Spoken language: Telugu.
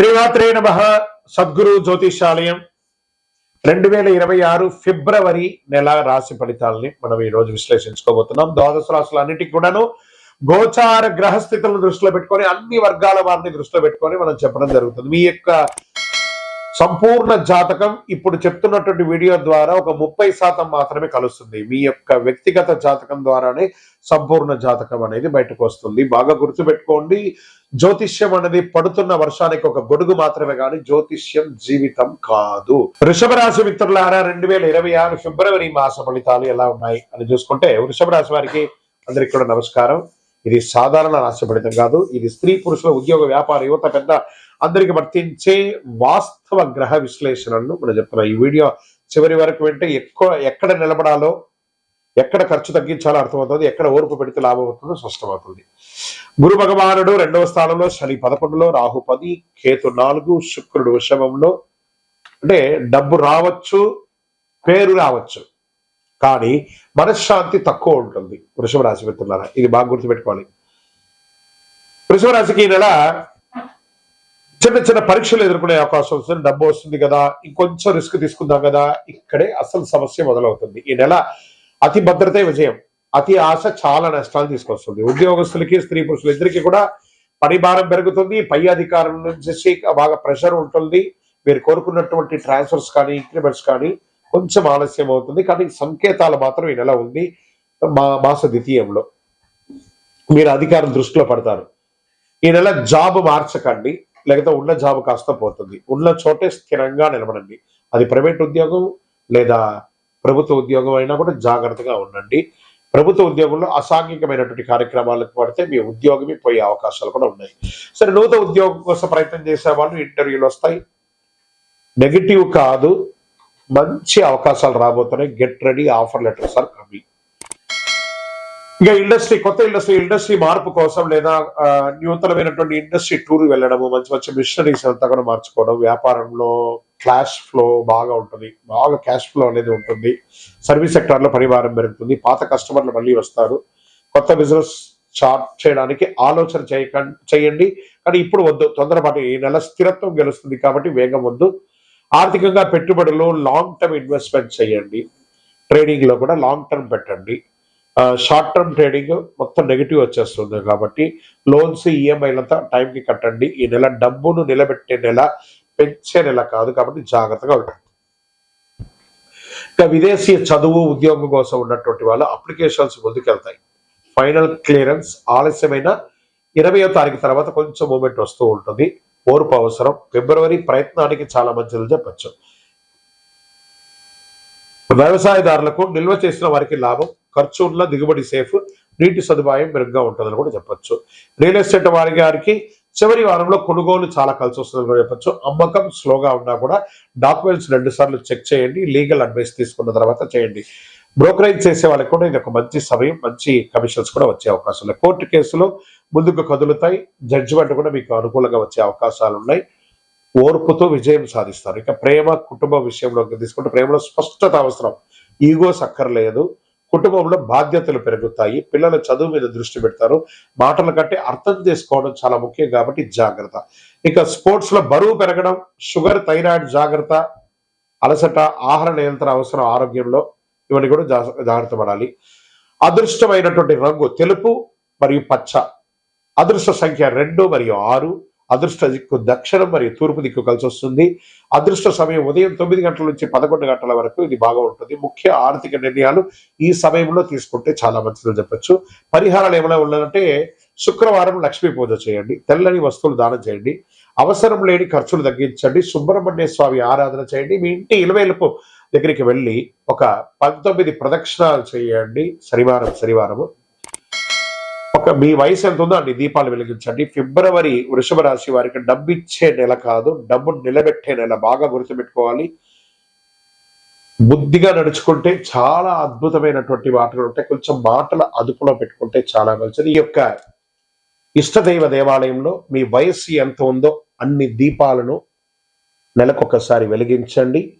శ్రీమాత్రే నమ. సద్గురు జ్యోతిషాలయం. రెండు వేల ఇరవై ఆరు ఫిబ్రవరి నెల రాశి ఫలితాలని మనం ఈ రోజు విశ్లేషించుకోబోతున్నాం. ద్వాదశ రాశులన్నిటికీ కూడాను గోచార గ్రహస్థితులను దృష్టిలో పెట్టుకొని అన్ని వర్గాల వారిని దృష్టిలో పెట్టుకొని మనం చెప్పడం జరుగుతుంది. మీ యొక్క సంపూర్ణ జాతకం ఇప్పుడు చెప్తున్నటువంటి వీడియో ద్వారా ఒక ముప్పై శాతం మాత్రమే కలుస్తుంది. మీ యొక్క వ్యక్తిగత జాతకం ద్వారానే సంపూర్ణ జాతకం అనేది బయటకు వస్తుంది. బాగా గుర్తుపెట్టుకోండి. జ్యోతిష్యం అనేది పడుతున్న వర్షానికి ఒక గొడుగు మాత్రమే కానీ జ్యోతిష్యం జీవితం కాదు. వృషభ రాశి మిత్రులారా రెండు వేల ఇరవై ఆరు ఫిబ్రవరి మాస ఫలితాలు ఎలా ఉన్నాయి అని చూసుకుంటే వృషభ రాశి వారికి అందరికి కూడా నమస్కారం. ఇది సాధారణ రాశి ఫలితం కాదు ఇది స్త్రీ పురుషుల ఉద్యోగ వ్యాపార యువత పెద్ద అందరికి వర్తించే వాస్తవ గ్రహ విశ్లేషణను మనం చెప్తున్నాం. ఈ వీడియో చివరి వరకు వింటే ఎక్కువ ఎక్కడ నిలబడాలో ఎక్కడ ఖర్చు తగ్గించాలో అర్థమవుతుంది ఎక్కడ ఓర్పు పెడితే లాభం అవుతుందో స్పష్టమవుతుంది. గురు భగవానుడు రెండవ స్థానంలో శని పదకొండులో రాహు పది కేతు నాలుగు శుక్రుడు వృషభంలో అంటే డబ్బు రావచ్చు పేరు రావచ్చు. కానీ మనశ్శాంతి తక్కువ ఉంటుంది. వృషభ రాశి మిత్రులారా ఇది బాగా గుర్తుపెట్టుకోవాలి. వృషభ రాశికి ఈ నెల చిన్న చిన్న పరీక్షలు ఎదుర్కొనే అవకాశం వస్తుంది. డబ్బు వస్తుంది కదా ఇంకొంచెం రిస్క్ తీసుకుందాం కదా ఇక్కడే అసలు సమస్య మొదలవుతుంది. ఈ నెల అతి భద్రతే విజయం అతి ఆశ చాలా నష్టాలు తీసుకొస్తుంది. ఉద్యోగస్తులకి స్త్రీ పురుషులు ఇద్దరికి కూడా పని భారం పెరుగుతుంది. పై అధికారుల నుంచి బాగా ప్రెషర్ ఉంటుంది. మీరు కోరుకున్నటువంటి ట్రాన్స్ఫర్స్ కానీ ఇంక్రిమెంట్స్ కానీ కొంచెం ఆలస్యం అవుతుంది కానీ సంకేతాలు మాత్రం ఈ నెల ఉంది. మా మాస ద్వితీయంలో. మీరు అధికారం దృష్టిలో పడతారు. ఈ నెల జాబ్ మార్చకండి లేకపోతే ఉన్న జాబ్ కాస్త పోతుంది. ఉన్న చోటే స్థిరంగా నిలబడండి. అది ప్రైవేట్ ఉద్యోగం లేదా ప్రభుత్వ ఉద్యోగం అయినా కూడా జాగ్రత్తగా ఉండండి. ప్రభుత్వ ఉద్యోగంలో అసాంఘికమైనటువంటి కార్యక్రమాలకు పడితే మీ ఉద్యోగమే పోయే అవకాశాలు కూడా ఉన్నాయి. సరే నూతన ఉద్యోగం కోసం ప్రయత్నం చేసే వాళ్ళు ఇంటర్వ్యూలు వస్తాయి. నెగిటివ్ కాదు మంచి అవకాశాలు రాబోతున్నాయి. Get ready offer letters are coming ఇంకా ఇండస్ట్రీ కొత్త ఇండస్ట్రీ ఇండస్ట్రీ మార్పు కోసం లేదా నూతనమైనటువంటి ఇండస్ట్రీ టూర్ వెళ్ళడము మంచి మంచి మిషనరీస్ అంతా కూడా మార్చుకోవడం వ్యాపారంలో క్యాష్ ఫ్లో బాగా ఉంటుంది. బాగా క్యాష్ ఫ్లో అనేది ఉంటుంది. సర్వీస్ సెక్టార్లో లో పెరుగుతుంది. పాత కస్టమర్లు మళ్ళీ వస్తారు. కొత్త బిజినెస్ స్టార్ట్ చేయడానికి ఆలోచన చేయకండి చేయండి. కానీ ఇప్పుడు వద్దు. తొందరపాటు ఈ నెల స్థిరత్వం గెలుస్తుంది కాబట్టి వేగం వద్దు. ఆర్థికంగా పెట్టుబడులు లాంగ్ టర్మ్ ఇన్వెస్ట్మెంట్ చేయండి. ట్రేడింగ్లో కూడా లాంగ్ టర్మ్ పెట్టండి. షార్ట్ టర్మ్ ట్రేడింగ్ మొత్తం నెగిటివ్ వచ్చేస్తుంది కాబట్టి లోన్స్ ఈఎంఐలంతా టైంకి కట్టండి. ఈ నెల డబ్బును నిలబెట్టే నెల పెంచే నెల కాదు కాబట్టి జాగ్రత్తగా ఉండండి. ఇంకా విదేశీ చదువు ఉద్యోగం కోసం ఉన్నటువంటి వాళ్ళు అప్లికేషన్స్ ముందుకెళ్తాయి. ఫైనల్ క్లియరెన్స్ ఆలస్యమైన ఇరవయో తారీఖు తర్వాత కొంచెం మూమెంట్ వస్తూ ఉంటుంది. ఓర్పు అవసరం ఫిబ్రవరి ప్రయత్నానికి చాలా మంచిది చెప్పచ్చు. వ్యవసాయదారులకు నిల్వ చేసిన వారికి లాభం ఖర్చు ఉన్న దిగుబడి సేఫ్ నీటి సదుపాయం మెరుగ్గా ఉంటుందని కూడా చెప్పచ్చు. రియల్ ఎస్టేట్ వారి గారికి చివరి వారంలో కొనుగోలు చాలా కలిసి వస్తుందని కూడా చెప్పొచ్చు. అమ్మకం స్లోగా ఉన్నా కూడా డాక్యుమెంట్స్ రెండు సార్లు చెక్ చేయండి లీగల్ అడ్వైస్ తీసుకున్న తర్వాత చేయండి. బ్రోకరేజ్ చేసే వాళ్ళకి కూడా ఇది ఒక మంచి సమయం మంచి కమిషన్స్ కూడా వచ్చే అవకాశం ఉన్నాయి. కోర్టు కేసులు ముందుకు కదులుతాయి. జడ్జిమెంట్ కూడా మీకు అనుకూలంగా వచ్చే అవకాశాలు ఉన్నాయి. ఓర్పుతో విజయం సాధిస్తారు. ఇక ప్రేమ కుటుంబ విషయంలోకి తీసుకుంటే ప్రేమలో స్పష్టత అవసరం. ఈగోస్ అక్కర్లేదు కుటుంబంలో బాధ్యతలు పెరుగుతాయి. పిల్లల చదువు మీద దృష్టి పెడతారు. మాటల కంటే అర్థం చేసుకోవడం చాలా ముఖ్యం కాబట్టి జాగ్రత్త. ఇక స్పోర్ట్స్లో బరువు పెరగడం షుగర్ థైరాయిడ్ జాగ్రత్త అలసట ఆహార నియంత్రణ అవసరం ఆరోగ్యంలో. ఇవన్నీ కూడా జాగ్రత్త పడాలి. అదృష్టమైనటువంటి రంగు తెలుపు మరియు పచ్చ. అదృష్ట సంఖ్య రెండు మరియు ఆరు. అదృష్ట దిక్కు దక్షిణం మరియు తూర్పు దిక్కు కలిసి వస్తుంది. అదృష్ట సమయం ఉదయం తొమ్మిది గంటల నుంచి పదకొండు గంటల వరకు ఇది బాగా ఉంటుంది. ముఖ్య ఆర్థిక నిర్ణయాలు ఈ సమయంలో తీసుకుంటే చాలా మంచిదని చెప్పొచ్చు. పరిహారాలు ఏమైనా ఉన్నాయంటే శుక్రవారం లక్ష్మీ పూజ చేయండి. తెల్లని వస్తువులు దానం చేయండి. అవసరం లేని ఖర్చులు తగ్గించండి. సుబ్రహ్మణ్య స్వామి ఆరాధన చేయండి. మీ ఇంటి ఇలవేలుపు దగ్గరికి వెళ్ళి ఒక పంతొమ్మిది ప్రదక్షిణాలు చేయండి. శనివారం శనివారము. ఒక మీ వయసు ఎంత ఉందో అన్ని దీపాలు వెలిగించండి. ఫిబ్రవరి వృషభ రాశి వారికి డబ్బు ఇచ్చే నెల కాదు డబ్బు నిలబెట్టే నెల. బాగా గుర్తుపెట్టుకోవాలి. బుద్ధిగా నడుచుకుంటే చాలా అద్భుతమైనటువంటి మాటలు ఉంటాయి. కొంచెం మాటల అదుపులో పెట్టుకుంటే చాలా మంచిది. ఈ యొక్క ఇష్టదైవ దేవాలయంలో మీ వయస్సు ఎంత ఉందో అన్ని దీపాలను నెలకొకసారి వెలిగించండి.